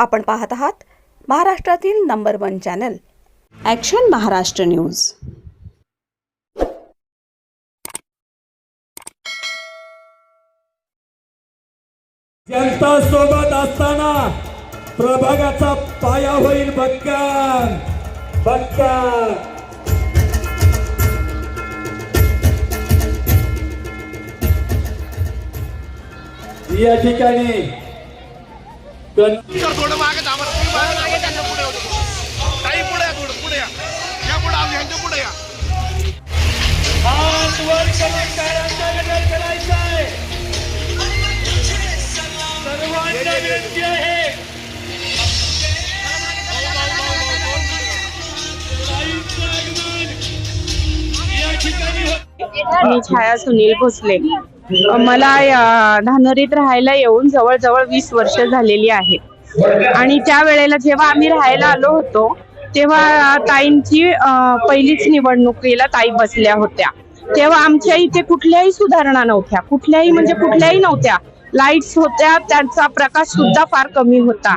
आपण पाहत आहात महाराष्ट्रातील number one channel. Action Maharashtra news. जनता सोबत असताना प्रभागाचा पाया होईल भक्कम भक्कम या ठिकाणी सर थोडं मागे पुढे या थोडं पुढे या. या पुढे आम्ही यांच्या पुढे या. करायचा आहे सर्वांना विनंती आहे. मी छाया सुनील भोसले. मला या धानोरीत राहायला येऊन जवळजवळ वीस वर्ष झालेली आहेत आणि त्या वेळेला जेव्हा आम्ही राहायला आलो होतो तेव्हा ताईंची पहिलीच निवडणुकीला ताई बसल्या होत्या. तेव्हा आमच्या इथे कुठल्याही सुधारणा नव्हत्या. कुठल्याही म्हणजे कुठल्याही नव्हत्या. लाईट्स होत्या त्यांचा प्रकाश सुद्धा फार कमी होता.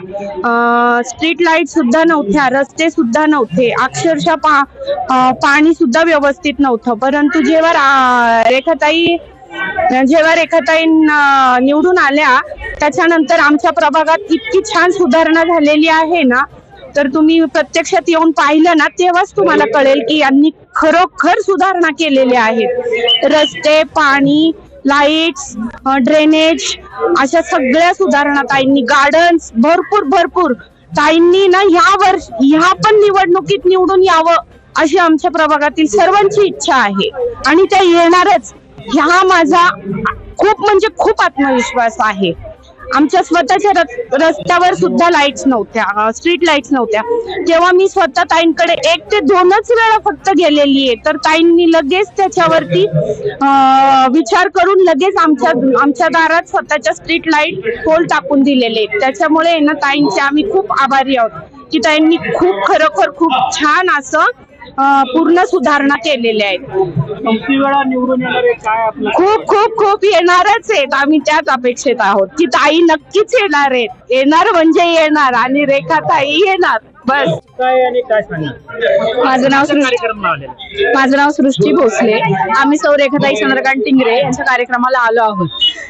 स्ट्रीट लाइट सुद्धा नव्हत्या रस्ते सुद्धा नव्हते. अक्षरशः पा पाणी सुद्धा व्यवस्थित नव्हतं. परंतु जेव्हा रेखाताई जेव्हा रेखाताई निवडून आल्या त्याच्यानंतर आमच्या प्रभागात इतकी छान सुधारणा झालेली आहे ना तर तुम्ही प्रत्यक्षात येऊन पाहिलं ना तेव्हाच तुम्हाला कळेल की यांनी खरोखर सुधारणा केलेल्या आहेत. रस्ते पाणी लाईट्स ड्रेनेज अशा सगळ्या सुधारणा ताईंनी गार्डन्स भरपूर भरपूर ताईंनी ना ह्या वर्ष ह्या पण निवडणुकीत निवडून यावं अशी आमच्या प्रभागातील सर्वांची इच्छा आहे. आणि त्या येणारच. ह्या माझा खूप म्हणजे खूप आत्मविश्वास आहे. आमच्या स्वतःच्या रस्त्यावर सुद्धा लाईट्स नव्हत्या स्ट्रीट लाईट्स नव्हत्या. तेव्हा मी स्वतः ताईंकडे एक ते दोनच वेळा फक्त गेलेली आहे तर ताईंनी लगेच त्याच्यावरती विचार करून लगेच आमच्या आमच्या दारात स्वतःच्या स्ट्रीट लाइट पोल टाकून दिलेले आहेत. त्याच्यामुळे ना ताईंचे आम्ही खूप आभारी आहोत की ताईंनी खूप खरोखर खूप छान असं पूर्ण सुधारणा केलेल्या आहेत. किती वेळा निवडून येणार आहे? काय आपलं? खूप खूप खूप येणारच आहेत. आम्ही त्याच अपेक्षित आहोत की ताई नक्कीच येणार आहेत. येणार म्हणजे येणार आणि रेखा ताई येणार. बस. काय आणि काय माझं नाव सृष्टी. कार्यक्रम माझं नाव सृष्टी भोसले. आम्ही सौ रेखाताई चंद्रकांत टिंगरे यांच्या कार्यक्रमाला आलो आहोत.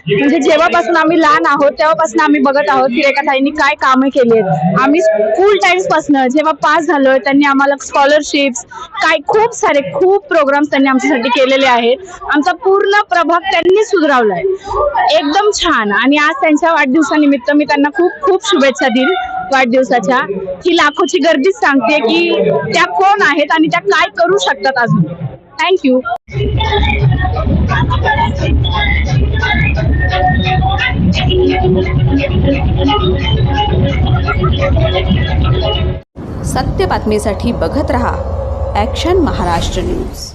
म्हणजे जेव्हापासून आम्ही लहान आहोत तेव्हापासून आम्ही बघत आहोत की रेखाताईंनी काय कामे केली आहेत. आम्ही स्कूल टाइम्सपासून जेव्हा पास झालोय त्यांनी आम्हाला स्कॉलरशिप्स काय खूप सारे खूप प्रोग्राम्स त्यांनी आमच्यासाठी केलेले आहेत. आमचा पूर्ण प्रभाग त्यांनी सुधारवलाय. एकदम छान. आणि आज त्यांच्या वाढदिवसानिमित्त मी त्यांना खूप खूप शुभेच्छा देईल. वाढदिवसाच्या ही लाखोची गर्दीच सांगते की त्या कोण आहेत आणि त्या काय करू शकतात अजून. थँक्यू सत्य बातमीसाठी बघत रहा ॲक्शन महाराष्ट्र न्यूज